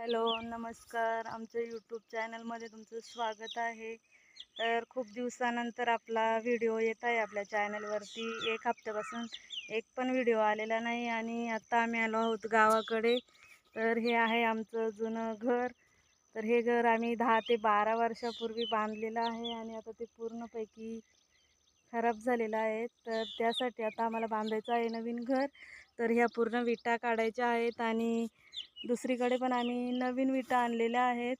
Hello नमस्कार. आमच्या YouTube चॅनलमध्ये तुमचं स्वागत आहे. तर खूप दिवसानंतर आपला व्हिडिओ येत आहे आपल्या चॅनलवरती एक हप्त्यापासून एक पण व्हिडिओ आलेला नाही आणि आत्ता आम्ही आलो आहोत गावाकडे. तर हे आहे आमचं जुनं घर. तर हे घर आम्ही दहा ते बारा वर्षापूर्वी बांधलेलं आहे आणि आता ते पूर्णपैकी खराब झालेला आहे. तर त्यासाठी आता आम्हाला बांधायचं आहे नवीन घर. तर ह्या पूर्ण विटा काढायच्या आहेत आणि दुसरीकडे पण आम्ही नवीन विटा आणलेल्या आहेत.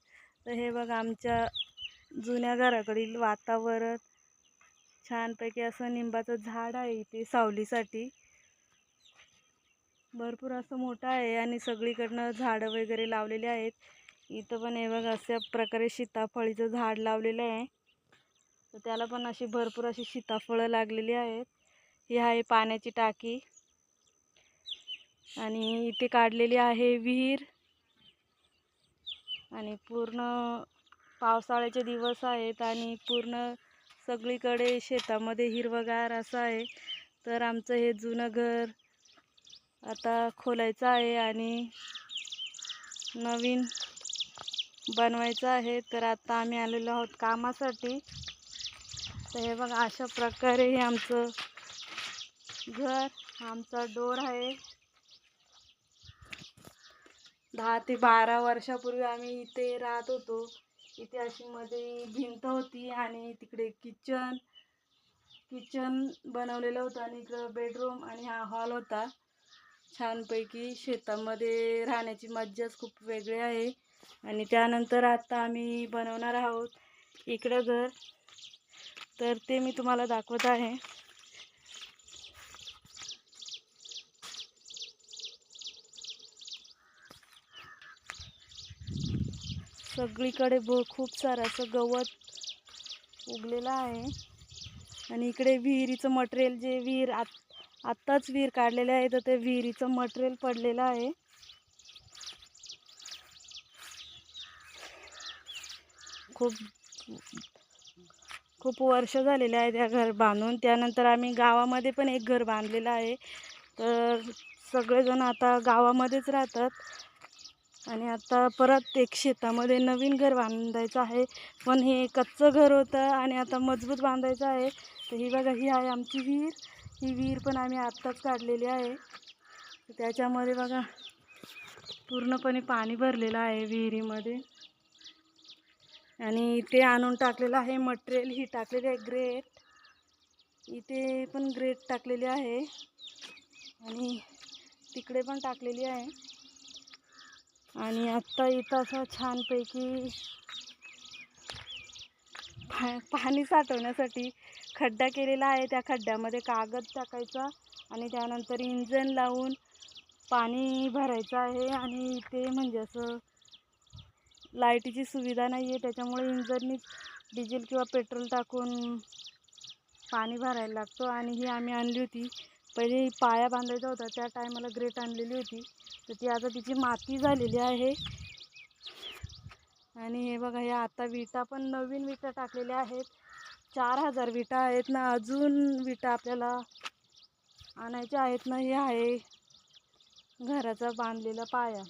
तर हे बघ आमच्या जुन्या घराकडील वातावरण. छानपैकी असं निंबाचं झाड आहे इथे सावलीसाठी. भरपूर असं मोठं आहे आणि सगळीकडनं झाडं वगैरे लावलेली आहेत. इथं पण हे बघ अशा प्रकारे सीताफळीचं झाड लावलेलं आहे. तर त्याला पण अशी भरपूर अशी सीताफळं लागलेली आहेत. ही आहे पाण्याची टाकी. आणि इथे काढलेली आहे विहीर. आणि पूर्ण पावसाळ्याचे दिवस आहेत आणि पूर्ण सगळीकडे शेतामध्ये हिरवगार असं आहे. तर आमचं हे जुनं घर आता खोलायचं आहे आणि नवीन बनवायचं आहे. तर आता आम्ही आलेलो आहोत कामासाठी. तर हे बघा अशा प्रकारे हे आमचं घर आमचा डोर आहे. दहा ते बारा वर्षापूर्वी आम्ही इथे राहत होतो. इथे अशी मध्ये भिंत होती आणि तिकडे किचन किचन बनवलेलं होतं आणि इकडं बेडरूम आणि हा हॉल होता. छानपैकी शेतामध्ये राहण्याची मज्जाच खूप वेगळी आहे. आणि त्यानंतर आता आम्ही बनवणार आहोत इकडं घर. तर ते मी तुम्हाला दाखवत आहे. सगळीकडे ब खूप सारं असं गवत उगलेलं आहे. आणि इकडे विहिरीचं मटेरियल जे विहीर आत आत्ताच विहीर काढलेले आहे तर ते विहिरीचं मटेरियल पडलेलं आहे. खूप खूप वर्ष झालेले आहे त्या घर बांधून. त्यानंतर आम्ही गावामध्ये पण एक घर बांधलेलं आहे. तर सगळेजण आता गावामध्येच राहतात. आणि आता परत एक शेतामध्ये नवीन घर बांधायचं आहे. पण हे कच्चं घर होतं आणि आता मजबूत बांधायचं आहे. तर ही बघा ही आहे आमची विहीर. ही विहीर पण आम्ही आत्ताच काढलेली आहे. त्याच्यामध्ये बघा पूर्णपणे पाणी भरलेलं आहे विहिरीमध्ये. आणि इथे आणून टाकलेलं आहे मटेरियल. ही टाकलेली आहे ग्रेट. इथे पण ग्रेट टाकलेली आहे. आणि तिकडे पण टाकलेली आहे. आणि आत्ता इथं असं छानपैकी पा पाणी साठवण्यासाठी खड्डा केलेला आहे. त्या खड्ड्यामध्ये कागद टाकायचा आणि त्यानंतर इंजन लावून पाणी भरायचं आहे. आणि इथे म्हणजे असं लाईटीची सुविधा नाही आहे त्याच्यामुळे इंजननी डिझेल किंवा पेट्रोल टाकून पाणी भरायला लागतो. आणि ही आम्ही आणली होती. पहिले पाया बांधायचा होता. त्या टायमाला ग्रेट आणलेली होती. तर ती आता तिची माती झालेली आहे. आणि हे बघा हे आता विटा पण नवीन विटा टाकलेल्या आहेत. चार हजार विटा आहेत ना. अजून विटा आपल्याला आणायच्या आहेत ना? हे आहे घराचा बांधलेला पाया.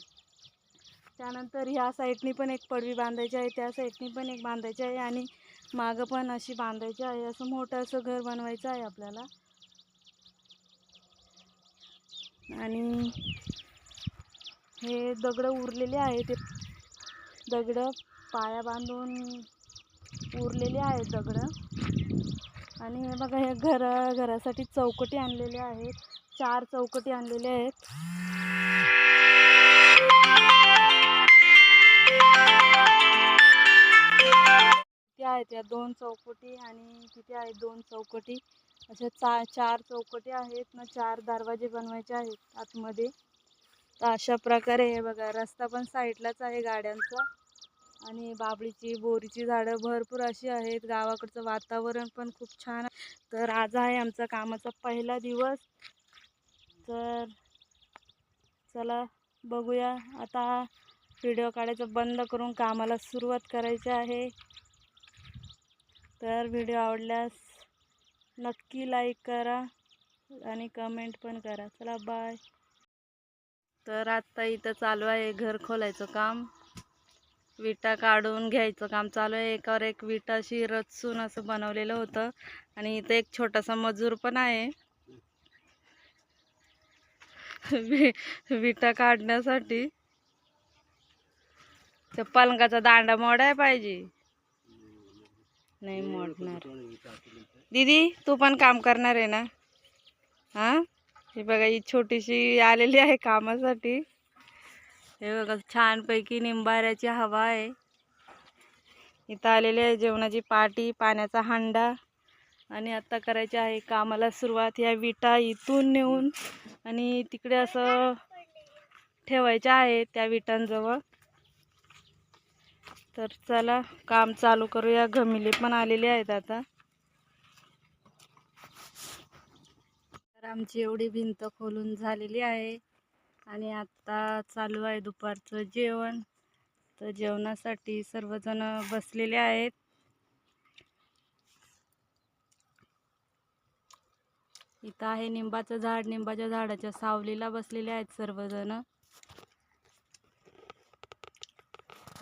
त्यानंतर ह्या साईडनी पण एक पडवी बांधायची आहे त्या साईडनी पण एक बांधायची आहे आणि मागं पण अशी बांधायची आहे. असं मोठं असं घर बनवायचं आहे आपल्याला. आणि हे दगडं उरलेले आहे ते दगडं पाया बांधून उरलेले आहेत दगडं. आणि हे बघा हे घर घरासाठी चौकटी आणलेल्या आहेत. चार चौकटी आणलेल्या आहेत. आहेत या दोन चौकटी आणि तिथे आहेत दोन चौकटी? अशा चा चार चौकटी आहेत ना चार दरवाजे बनवायचे आहेत आतमध्ये. तर अशा प्रकारे हे बघा रस्ता पण साईडलाच आहे गाड्यांचा आणि बाबळीची बोरीची झाडं भरपूर अशी आहेत. गावाकडचं वातावरण पण खूप छान आहे. तर आज आहे आमचा कामाचा पहिला दिवस. तर चला बघूया. आता व्हिडिओ काढायचं बंद करून कामाला सुरुवात करायची आहे. तर व्हिडिओ आवडल्यास नक्की लाईक करा आणि कमेंट पण करा. चला बाय. तर आत्ता इथं चालू आहे घर खोलायचं काम. विटा काढून घ्यायचं काम चालू आहे. एकावर एक विटा अशी रचून असं बनवलेलं होतं. आणि इथं एक छोटासा मजूर पण आहे. वि विटा काढण्यासाठी. त्या पलंगाचा दांडा मोडाय पाहिजे. नाही मोडणार. दीदी तू पण काम करणार आहे ना? हा? हे बघा ही छोटीशी आलेली आहे कामासाठी. हे बघा छानपैकी निंबाऱ्याची हवा आहे. इथं आलेली आहे जेवणाची पाटी पाण्याचा हांडा. आणि आता करायची आहे कामाला सुरुवात. या विटा इथून नेऊन आणि तिकडे असं ठेवायच्या आहे त्या विटांजवळ. तर चला काम चालू करूया. घमिले पण आलेले आहेत आता. तर आमची एवढी भिंत खोलून झालेली आहे. आणि आता चालू आहे दुपारचं जेवण. तर जेवणासाठी सर्वजण बसलेले आहेत. इथं आहे निंबाचं झाड. निंबाच्या झाडाच्या सावलीला बसलेले आहेत सर्वजण.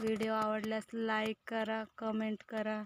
व्हिडिओ आवडल्यास लाईक करा कमेंट करा.